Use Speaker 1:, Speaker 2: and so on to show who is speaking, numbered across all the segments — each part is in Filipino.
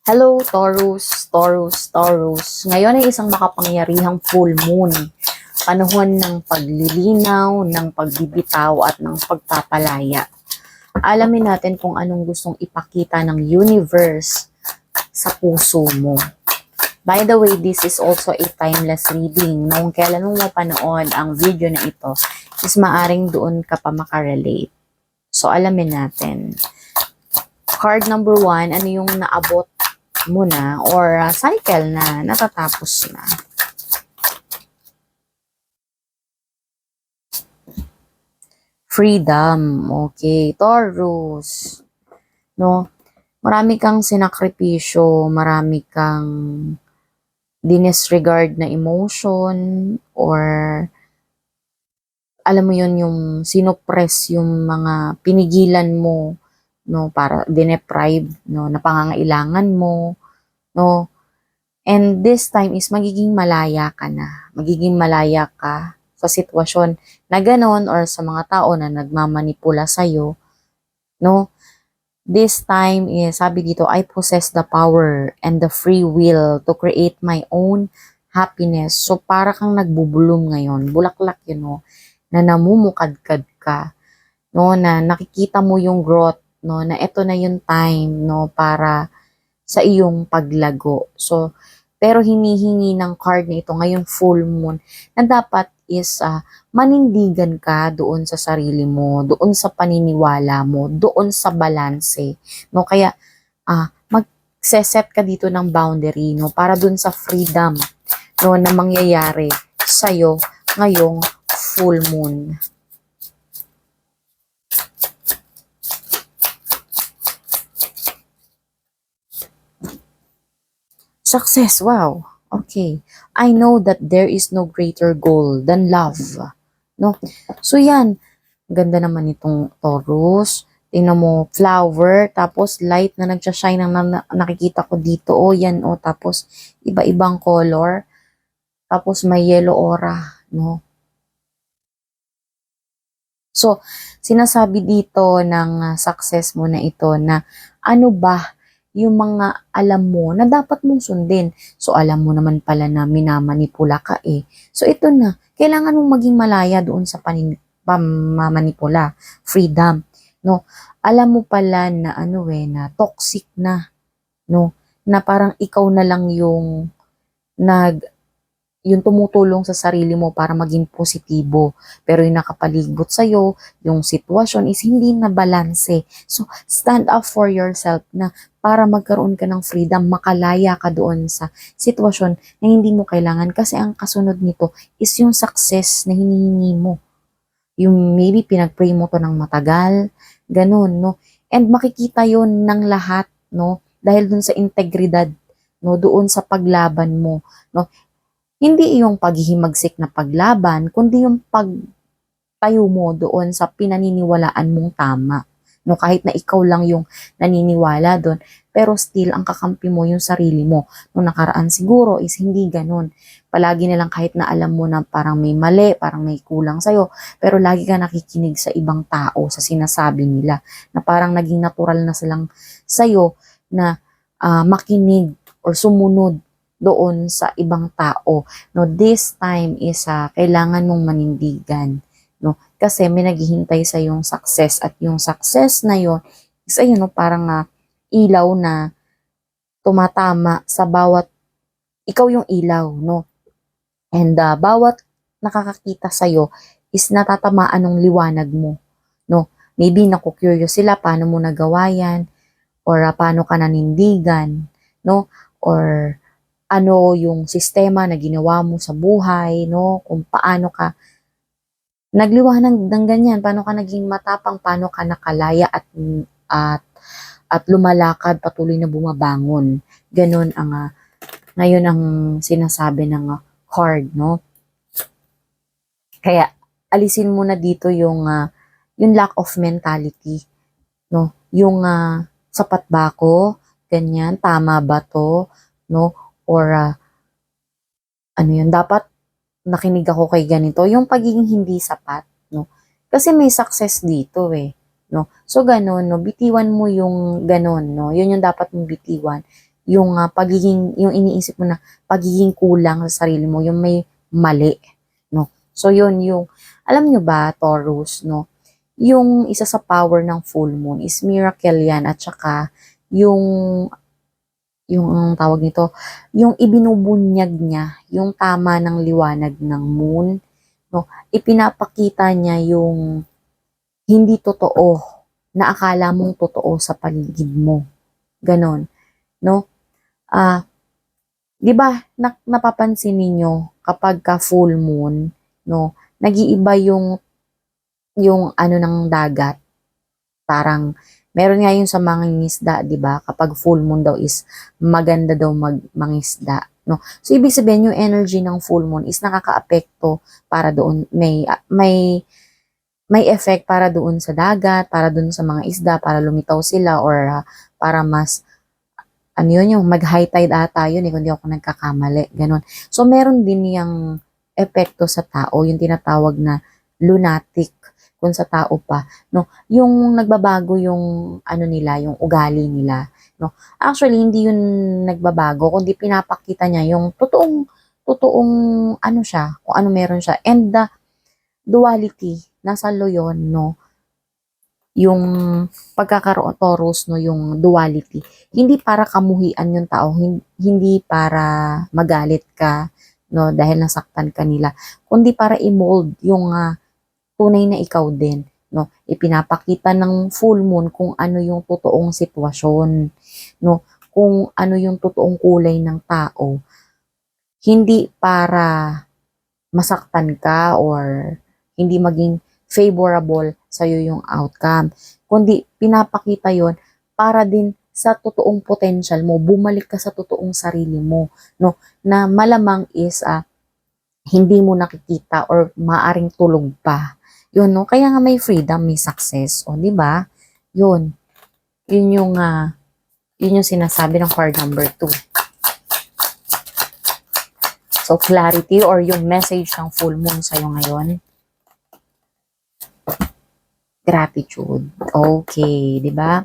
Speaker 1: Hello, Taurus, Taurus, Taurus. Ngayon ay isang makapangyarihang full moon. Panahon ng paglilinaw, ng pagbibitaw at ng pagpapalaya. Alamin natin kung anong gustong ipakita ng universe sa puso mo. By the way, this is also a timeless reading. Nung kailan mo mapanood ang video na ito, is maaring doon ka pa makarelate. So, alamin natin. Card number one, ano yung naabot mo na or uh, cycle na natatapos na. Freedom. Okay. Taurus. No? Marami kang sinakripisyo, marami kang dinisregard na emotion or alam mo yun yung sinopress yung mga pinigilan mo no para dineprive no na pangangailangan mo no. And this time is magiging malaya ka na magiging malaya ka sa sitwasyon na ganon or sa mga tao na nagmamanipula sa no. This time is sabi dito I possess the power and the free will to create my own happiness. So para kang nagbubulong ngayon bulaklak yun no na namumukadkad ka no na nakikita mo yung growth no na ito na yung time no para sa iyong paglago. So pero hinihingi ng card na ito ngayong full moon na dapat is ah, manindigan ka doon sa sarili mo doon sa paniniwala mo doon sa balanse no. Kaya ah magse-set ka dito ng boundary no para doon sa freedom no na mangyayari sa ngayong full moon Success, wow. Okay. I know that there is no greater goal than love. No? So yan, ganda naman itong Taurus. Tingnan mo, flower, tapos light na nagsashine ang na- nakikita ko dito. Oh, yan, oh, tapos iba-ibang color. Tapos may yellow aura, no? So, sinasabi dito ng ah, success mo na ito na ano ba yung mga alam mo na dapat mong sundin. So, alam mo naman pala na minamanipula ka eh. So, ito na. Kailangan mong maging malaya doon sa panin pamamanipula. Freedom. No? Alam mo pala na ano eh, na toxic na. No? Na parang ikaw na lang yung nag yung tumutulong sa sarili mo para maging positibo. Pero yung nakapalibot sa'yo, yung sitwasyon is hindi na balanse. So, stand up for yourself na para magkaroon ka ng freedom, makalaya ka doon sa sitwasyon na hindi mo kailangan kasi ang kasunod nito is yung success na hinihingi mo. Yung maybe pinag-pray mo to ng matagal, ganun, no? And makikita yon ng lahat, no? Dahil dun sa integridad, no? Doon sa paglaban mo, no? Hindi yung paghihimagsik na paglaban, kundi yung pagtayo mo doon sa pinaniniwalaan mong tama. No, kahit na ikaw lang yung naniniwala doon, pero still ang kakampi mo yung sarili mo. Nung nakaraan siguro is hindi ganun. Palagi na lang kahit na alam mo na parang may mali, parang may kulang sa'yo, pero lagi ka nakikinig sa ibang tao, sa sinasabi nila, na parang naging natural na silang sa'yo na ah, makinig or sumunod doon sa ibang tao. No, this time is ah, kailangan mong manindigan. No, kasi may naghihintay sa yung success at yung success na yon is ayun no, parang ah, ilaw na tumatama sa bawat ikaw yung ilaw, no? And ah, bawat nakakakita sa is natatamaan ng liwanag mo, no? Maybe naku-curious sila paano mo nagawa yan or ah, paano ka nanindigan, no? Or ano yung sistema na ginawa mo sa buhay, no? Kung paano ka nagliwanag ng ganyan, paano ka naging matapang, paano ka nakalaya at at at lumalakad patuloy na bumabangon. Ganon ang ah, ngayon ang sinasabi ng ah, card, no? Kaya alisin mo na dito yung ah, yung lack of mentality, no? Yung ah, sapat ba ako? Ganyan, tama ba to? No? Or ah, ano yun, dapat nakinig ako kay ganito. Yung pagiging hindi sapat, no? Kasi may success dito eh, no? So, ganun, no? Bitiwan mo yung ganun, no? Yun yung dapat mong bitiwan. yung ah, pagiging, yung iniisip mo na pagiging kulang sa sarili mo, yung may mali, no? So, yun, yung, alam nyo ba, Taurus, no? Yung isa sa power ng full moon is miracle yan at saka yung yung ang tawag nito, yung ibinubunyag niya, yung tama ng liwanag ng moon, no? Ipinapakita niya yung hindi totoo na akala mong totoo sa paligid mo. Ganon, no? Ah, 'di ba na, napapansin ninyo kapag ka full moon, no? Nag-iiba yung yung ano ng dagat. Parang meron nga yung sa mga isda, 'di ba? Kapag full moon daw is maganda daw mag mangisda, no? So ibig sabihin yung energy ng full moon is nakakaapekto para doon may may may effect para doon sa dagat, para doon sa mga isda, para lumitaw sila or ah, para mas ano yun, yung mag-high tide ata yun eh, kung di ako nagkakamali, ganun. So, meron din yung epekto sa tao, yung tinatawag na lunatic, kung sa tao pa, no? Yung nagbabago yung, ano nila, yung ugali nila, no? Actually, hindi yun nagbabago, kundi pinapakita niya yung totoong, totoong, ano siya, kung ano meron siya. And the duality, nasa lo yun, no? Yung pagkakaroon Taurus, no, yung duality. Hindi para kamuhian yung tao, hin- hindi para magalit ka, no, dahil nasaktan ka nila, kundi para i-mold yung ah, tunay na ikaw din, no. Ipinapakita ng full moon kung ano yung totoong sitwasyon, no, kung ano yung totoong kulay ng tao. Hindi para masaktan ka or hindi maging favorable sa'yo yung outcome. Kundi pinapakita yon para din sa totoong potential mo, bumalik ka sa totoong sarili mo, no? Na malamang is ah, hindi mo nakikita or maaring tulog pa. Yun, no? Kaya nga may freedom, may success. O, di ba? Yun. Yun yung, ah, yun yung sinasabi ng card number 2. So, clarity or yung message ng full moon sa'yo ngayon. Gratitude. Okay, di ba?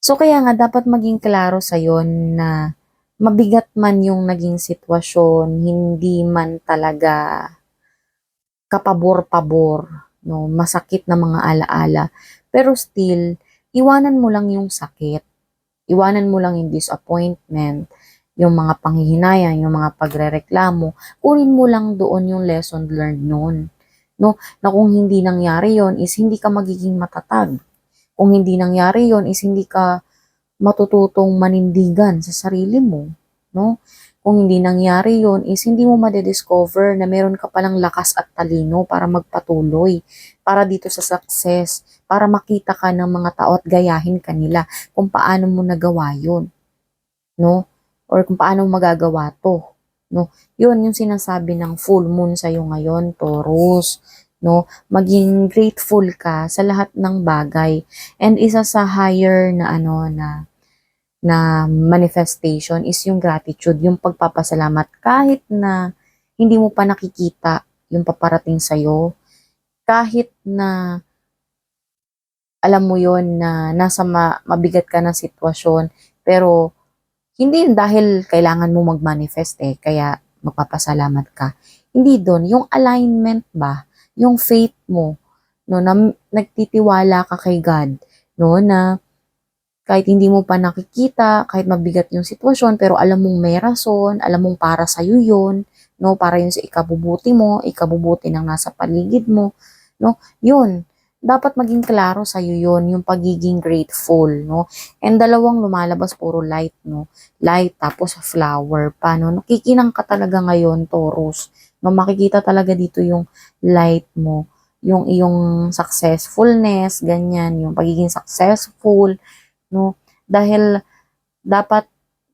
Speaker 1: So, kaya nga, dapat maging klaro sa'yo na mabigat man yung naging sitwasyon, hindi man talaga kapabor-pabor, no, masakit na mga alaala. Pero still, iwanan mo lang yung sakit. Iwanan mo lang yung disappointment, yung mga panghihinayang, yung mga pagrereklamo. Kunin mo lang doon yung lesson learned noon. No? Na kung hindi nangyari yon is hindi ka magiging matatag. Kung hindi nangyari yon is hindi ka matututong manindigan sa sarili mo. No? Kung hindi nangyari yon is hindi mo madediscover na meron ka palang lakas at talino para magpatuloy, para dito sa success, para makita ka ng mga tao at gayahin kanila kung paano mo nagawa yun. No? Or kung paano magagawa to. No? Yun yung sinasabi ng full moon sa'yo ngayon, Taurus. No? Maging grateful ka sa lahat ng bagay. And isa sa higher na ano na na manifestation is yung gratitude, yung pagpapasalamat kahit na hindi mo pa nakikita yung paparating sa'yo, kahit na alam mo yon na nasa ma- mabigat ka na sitwasyon, pero hindi dahil kailangan mo mag-manifest eh, kaya magpapasalamat ka. Hindi doon, yung alignment ba, yung faith mo, no, na nagtitiwala ka kay God, no, na kahit hindi mo pa nakikita, kahit mabigat yung sitwasyon, pero alam mong may rason, alam mong para sa'yo yun, no, para yun sa ikabubuti mo, ikabubuti ng nasa paligid mo, no, yun, dapat maging klaro sa'yo yun, yung pagiging grateful, no, and dalawang lumalabas, puro light, no, light, tapos flower pa, no, nakikinang ka talaga ngayon, Taurus, no, makikita talaga dito yung light mo, yung iyong successfulness, ganyan, yung pagiging successful, no? Dahil dapat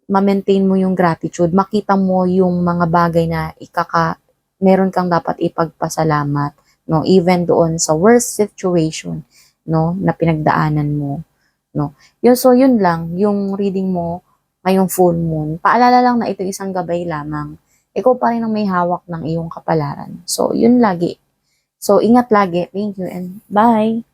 Speaker 1: ma-maintain mo yung gratitude, makita mo yung mga bagay na ikaka meron kang dapat ipagpasalamat, no? Even doon sa worst situation, no, na pinagdaanan mo, no? Yun so yun lang yung reading mo ngayong full moon. Paalala lang na ito isang gabay lamang. Ikaw pa rin ang may hawak ng iyong kapalaran. So, yun lagi. So, ingat lagi. Thank you and bye.